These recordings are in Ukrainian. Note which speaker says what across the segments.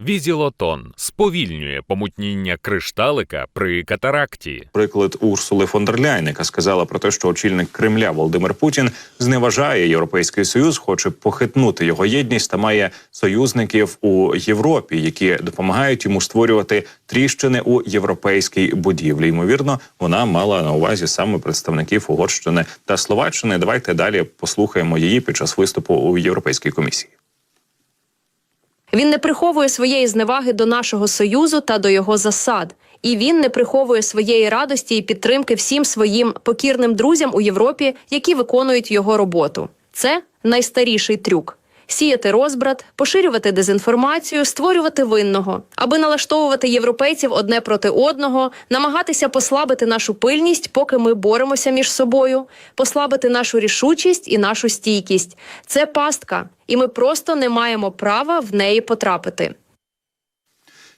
Speaker 1: Візілотон сповільнює помутніння кришталика при катаракті.
Speaker 2: Приклад Урсули фон дер Ляйн, яка сказала про те, що очільник Кремля Володимир Путін зневажає європейський союз, хоче похитнути його єдність та має союзників у Європі, які допомагають йому створювати тріщини у європейській будівлі. Ймовірно, вона мала на увазі саме представників Угорщини та Словаччини. Давайте далі послухаємо її під час виступу у Європейській комісії.
Speaker 3: Він не приховує своєї зневаги до нашого союзу та до його засад. І він не приховує своєї радості і підтримки всім своїм покірним друзям у Європі, які виконують його роботу. Це найстаріший трюк. Сіяти розбрат, поширювати дезінформацію, створювати винного, аби налаштовувати європейців одне проти одного, намагатися послабити нашу пильність, поки ми боремося між собою, послабити нашу рішучість і нашу стійкість. Це пастка, і ми просто не маємо права в неї потрапити.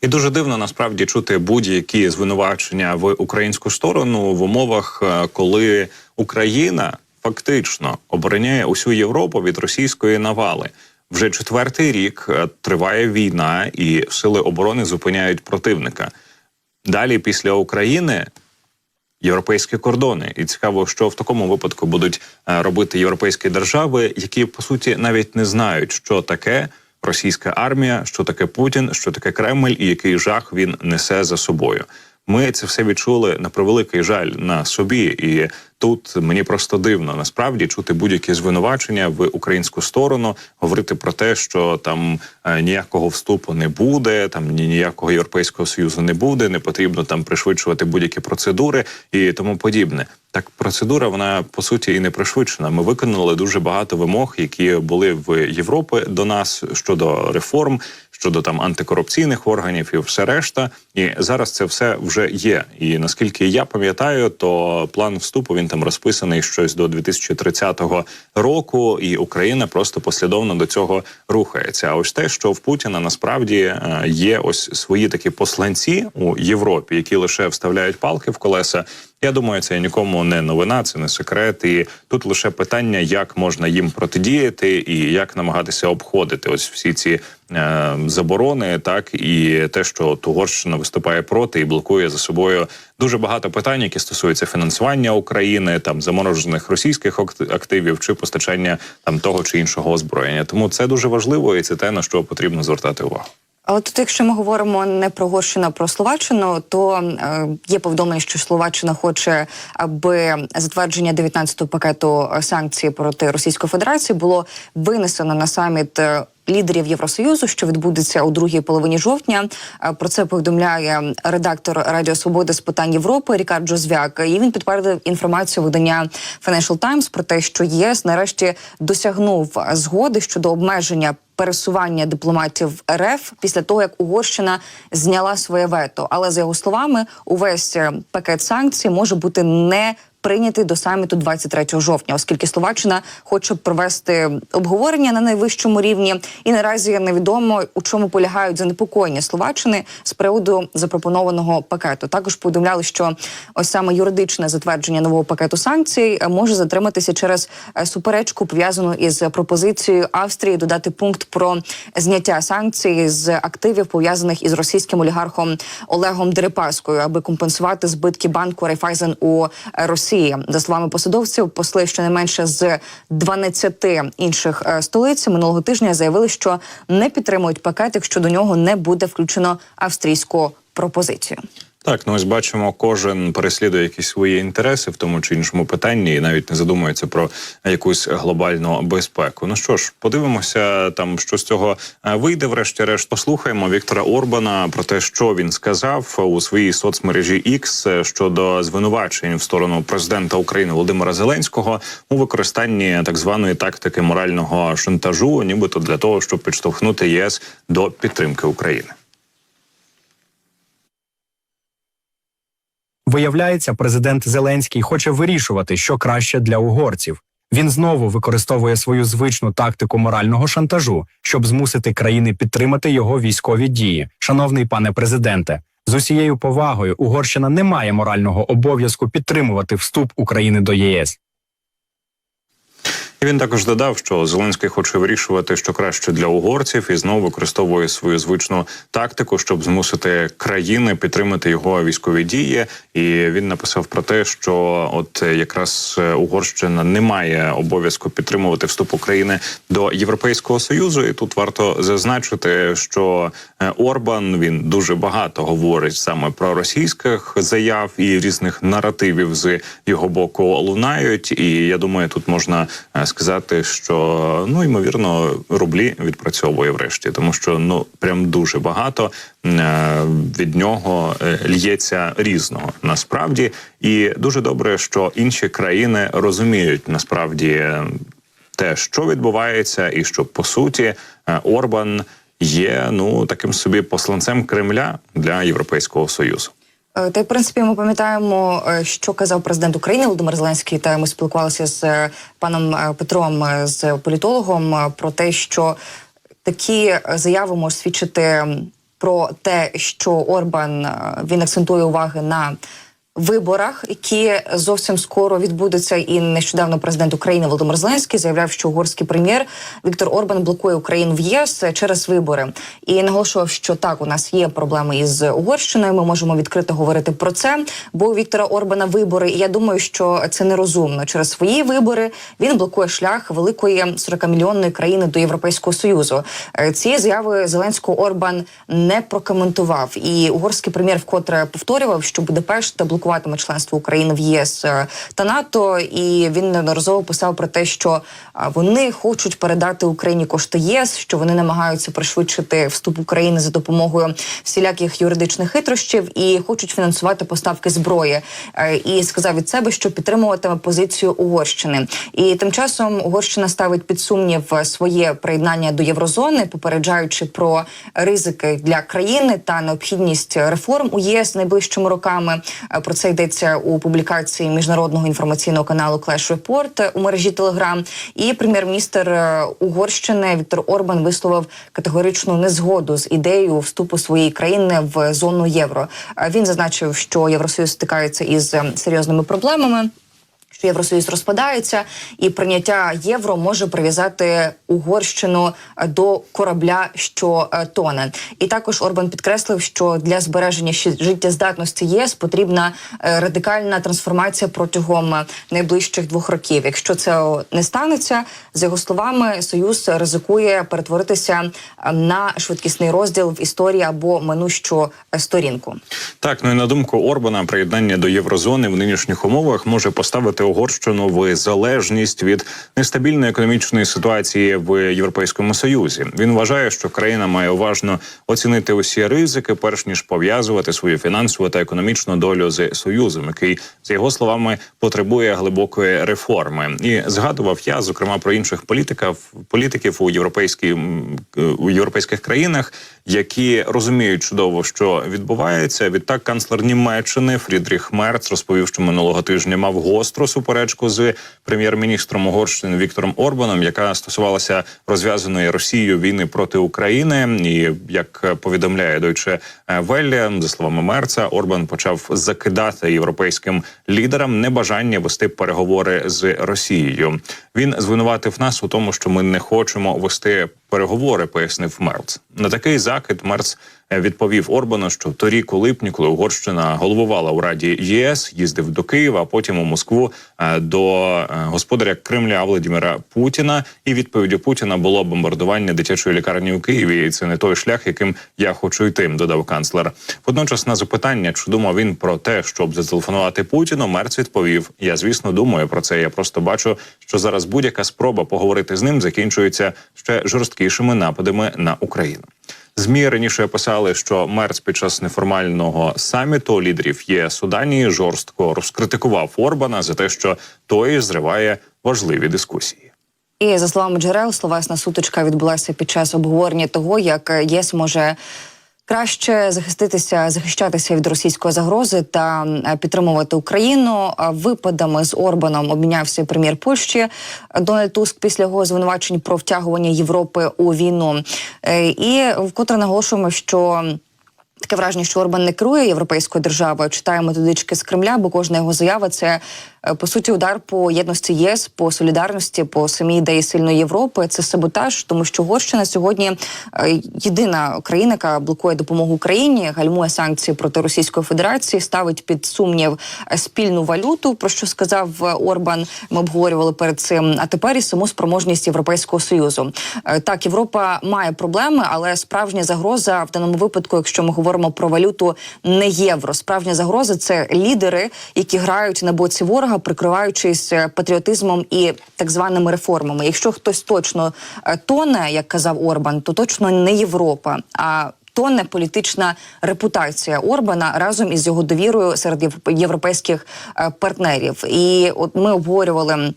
Speaker 2: І дуже дивно насправді чути будь-які звинувачення в українську сторону в умовах, е, коли Україна фактично обороняє усю Європу від російської навали. Вже четвертий рік е, триває війна, і сили оборони зупиняють противника. Далі, після України, європейські кордони, і цікаво, що в такому випадку будуть е, робити європейські держави, які по суті навіть не знають, що таке російська армія, що таке Путін, що таке Кремль, і який жах він несе за собою. Ми це все відчули на превеликий жаль на собі, і тут мені просто дивно насправді чути будь-які звинувачення в українську сторону, говорити про те, що там е, ніякого вступу не буде, там ніякого європейського союзу не буде, не потрібно там пришвидшувати будь-які процедури і тому подібне. Так, процедура вона по суті і не пришвидшена. Ми виконали дуже багато вимог, які були в Європі до нас щодо реформ, щодо там антикорупційних органів і все решта. І зараз це все вже є. І наскільки я пам'ятаю, то план вступу він там розписаний щось до 2030 року, і Україна просто послідовно до цього рухається. А ось те, що в Путіна насправді е, є ось свої такі посланці у Європі, які лише вставляють палки в колеса. Я думаю, це нікому не новина, це не секрет. І тут лише питання, як можна їм протидіяти, і як намагатися обходити ось всі ці заборони, так і те, що от Угорщина виступає проти і блокує за собою дуже багато питань, які стосуються фінансування України, там заморожених російських ак- активів чи постачання там того чи іншого озброєння. Тому це дуже важливо, і це те на що потрібно звертати увагу.
Speaker 4: Але тут, якщо ми говоримо не про Угорщину, а про Словаччину, то е, є повідомлення, що Словаччина хоче, аби затвердження 19-го пакету санкцій проти Російської Федерації було винесено на саміт. Лідерів Євросоюзу, що відбудеться у другій половині жовтня, Е, про це повідомляє редактор Радіо Свободи з питань Європи Рікарджо Звяк. І він підтвердив інформацію видання Financial Times про те, що ЄС нарешті досягнув згоди щодо обмеження пересування дипломатів РФ після того, як Угорщина зняла своє вето. Але за його словами, увесь е, пакет санкцій може бути не прийнятий до саміту 23 жовтня, оскільки Словаччина хоче провести обговорення на найвищому рівні, і наразі невідомо у чому полягають занепокоєння Словаччини з приводу запропонованого пакету. Також повідомляли, що ось саме юридичне затвердження нового пакету санкцій е, може затриматися через е, суперечку пов'язану із пропозицією Австрії додати пункт про зняття санкцій з активів пов'язаних із російським олігархом Олегом Дерипаскою, аби компенсувати збитки банку Райфайзен у е, Росії. За словами посадовців, посли щонайменше з 12 інших е, столиць минулого тижня заявили, що не підтримують пакет, якщо до нього не буде включено австрійську пропозицію.
Speaker 2: Так, ну ось бачимо, кожен переслідує якісь свої інтереси в тому чи іншому питанні, і навіть не задумується про якусь глобальну безпеку. Ну що ж, подивимося, там що з цього е, вийде. Врешті-решт, послухаємо Віктора Орбана про те, що він сказав у своїй соцмережі X щодо звинувачень в сторону президента України Володимира Зеленського у використанні так званої тактики морального шантажу, нібито для того, щоб підштовхнути ЄС до підтримки України.
Speaker 5: Виявляється, президент Зеленський хоче вирішувати, що краще для угорців. Він знову використовує свою звичну тактику морального шантажу, щоб змусити країни підтримати його військові дії. Шановний пане президенте, з усією повагою Угорщина не має морального обов'язку підтримувати вступ України до ЄС.
Speaker 2: Він також додав, що Зеленський хоче вирішувати, що краще для угорців, і знову використовує свою звичну тактику, щоб змусити країни підтримати його військові дії. І він написав про те, що от якраз е, Угорщина не має обов'язку підтримувати вступ України до Європейського союзу. І тут варто зазначити, що е, Орбан він дуже багато говорить саме про російських заяв і різних наративів з його боку лунають. І я думаю, тут можна е, сказати, що ну ймовірно рублі відпрацьовує врешті, тому що ну прям дуже багато е, від нього е, лється різного насправді, і дуже добре, що інші країни розуміють насправді е, те, що відбувається, і що по суті Орбан є ну таким собі посланцем Кремля для Європейського союзу.
Speaker 4: Е, Та в принципі ми пам'ятаємо, е, що казав президент України Володимир Зеленський. Та ми спілкувалися з е, паном Петром, з політологом, про те, що такі заяви можуть свідчити про те, що Орбан він акцентує уваги на. Виборах, які зовсім скоро відбудуться, і нещодавно президент України Володимир Зеленський заявляв, що угорський прем'єр Віктор Орбан блокує Україну в ЄС через вибори, і наголошував, що так у нас є проблеми із Угорщиною. Ми можемо відкрито говорити про це. Бо у Віктора Орбана вибори, і я думаю, що це нерозумно. Через свої вибори він блокує шлях великої 40-мільйонної країни до Європейського союзу. Е, Ці заяви Зеленського Орбан не прокоментував. І угорський прем'єр вкотре повторював, що Будапешт блокуватиме членство України в ЄС е, та НАТО. І він неодноразово писав про те, що вони хочуть передати Україні кошти ЄС, що вони намагаються пришвидшити вступ України за допомогою всіляких юридичних хитрощів і хочуть фінансувати поставки зброї. Е, І сказав від себе, що підтримуватиме позицію Угорщини. І тим часом Угорщина ставить під сумнів своє приєднання до єврозони, попереджаючи про ризики для країни та необхідність реформ у ЄС найближчими роками. Е, Про це йдеться у публікації міжнародного інформаційного каналу Clash Report у мережі Telegram. І прем'єр-міністр е, Угорщини Віктор Орбан висловив категоричну незгоду з ідеєю вступу своєї країни в зону євро. Е, Він зазначив, що Євросоюз стикається із е, серйозними проблемами. Що Євросоюз розпадається, і прийняття євро може прив'язати Угорщину е, до корабля, що е, тоне. І також Орбан підкреслив, що для збереження життєздатності єС потрібна е, радикальна трансформація протягом найближчих двох років. Якщо це не станеться, з його словами, союз ризикує перетворитися е, на швидкісний розділ в історії або минущу сторінку.
Speaker 2: Так, ну і на думку Орбана, приєднання до єврозони в нинішніх умовах може поставити Угорщину в залежність від нестабільної економічної ситуації в Європейському Союзі. Він вважає, що країна має уважно оцінити усі ризики, перш ніж пов'язувати свою фінансову та економічну долю з союзом, який за його словами потребує глибокої реформи. І згадував я зокрема про інших політиків політиків у європейській у європейських країнах, які розуміють чудово, що відбувається. Відтак, канцлер Німеччини Фрідріх Мерц розповів, що минулого тижня мав гостру суперечку з прем'єр-міністром Угорщини Віктором Орбаном, яка стосувалася розв'язаної Росією війни проти України. І як повідомляє Deutsche Welle, за словами Мерца, Орбан почав закидати європейським лідерам небажання вести переговори з Росією. Він звинуватив нас у тому, що ми не хочемо вести переговори, пояснив Мерц. На такий закид Мерц відповів Орбану, що торік у липні, коли Угорщина головувала у Раді ЄС, їздив до Києва, а потім у Москву е, до е, господаря Кремля Володимира Путіна. І відповіддю Путіна було бомбардування дитячої лікарні у Києві. І це не той шлях, яким я хочу йти. Додав канцлер. Водночас на запитання, чи думав він про те, щоб зателефонувати Путіну, Мерц відповів: Я звісно думаю про це. Я просто бачу, що зараз будь-яка спроба поговорити з ним закінчується ще жорсткішими нападами на Україну. ЗМІ раніше писали, що Мерц під час неформального саміту лідерів ЄС у Данії жорстко розкритикував Орбана за те, що той зриває важливі дискусії.
Speaker 4: І за словами джерел, словесна сутичка відбулася під час обговорення того, як ЄС може краще захиститися, захищатися від російської загрози та е, підтримувати Україну. Випадами з Орбаном обмінявся прем'єр Польщі Дональд Туск після його звинувачень про втягування Європи у війну. Е, І вкотре наголошуємо, що. Таке враження, що Орбан не керує європейською державою, читає методички з Кремля, бо кожна його заява це По суті, удар по єдності ЄС, по солідарності, по самій ідеї сильної Європи це саботаж, тому що Угорщина сьогодні е, єдина країна, яка блокує допомогу Україні, гальмує санкції проти Російської Федерації, ставить під сумнів е, спільну валюту, про що сказав е, Орбан. Ми обговорювали перед цим. А тепер і саму спроможність Європейського союзу. Е, Так, Європа має проблеми, але справжня загроза в даному випадку, якщо ми говоримо про валюту, не євро. Справжня загроза це лідери, які грають на боці ворога, прикриваючись е, патріотизмом і так званими реформами. Якщо хтось точно е, тоне, як казав Орбан, то точно не Європа. а Тонне політична репутація Орбана разом із його довірою серед європейських е, партнерів. І от ми обговорювали.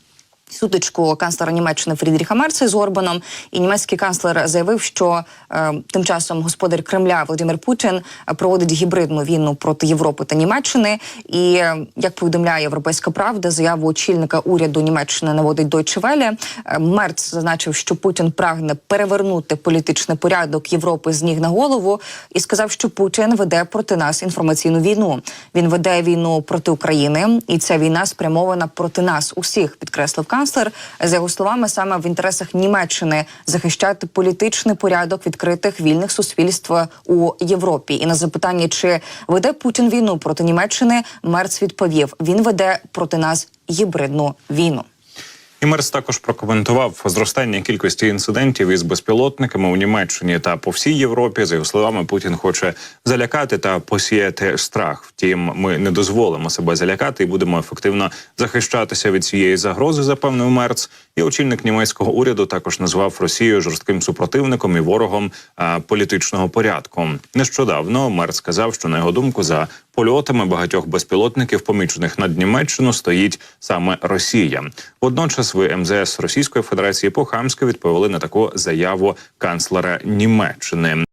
Speaker 4: Сутичку канцлера Німеччини Фрідріха Мерца з Орбаном, і німецький канцлер заявив, що е, тим часом господар Кремля Володимир Путін проводить гібридну війну проти Європи та Німеччини. І е, як повідомляє Європейська Правда, заяву очільника уряду Німеччини наводить Deutsche Welle. Е, Мерц зазначив, що Путін прагне перевернути політичний порядок Європи з ніг на голову, і сказав, що Путін веде проти нас інформаційну війну. Він веде війну проти України, і ця війна спрямована проти нас усіх, підкреслив канцлер. За його словами, саме в інтересах Німеччини захищати політичний порядок відкритих вільних суспільств у Європі. І на запитання, чи веде Путін війну проти Німеччини, Мерц відповів: він веде проти нас гібридну війну.
Speaker 2: І Мерц також прокоментував зростання кількості інцидентів із безпілотниками у Німеччині та по всій Європі. За його словами, Путін хоче залякати та посіяти страх. Втім, ми не дозволимо себе залякати і будемо ефективно захищатися від цієї загрози. Запевнив Мерц. І очільник німецького уряду також назвав Росію жорстким супротивником і ворогом а, політичного порядку. Нещодавно Мерц сказав, що на його думку за польотами багатьох безпілотників, помічених над Німеччину, стоїть саме Росія. Водночас в МЗС Російської Федерації по-хамськи відповіли на таку заяву канцлера Німеччини.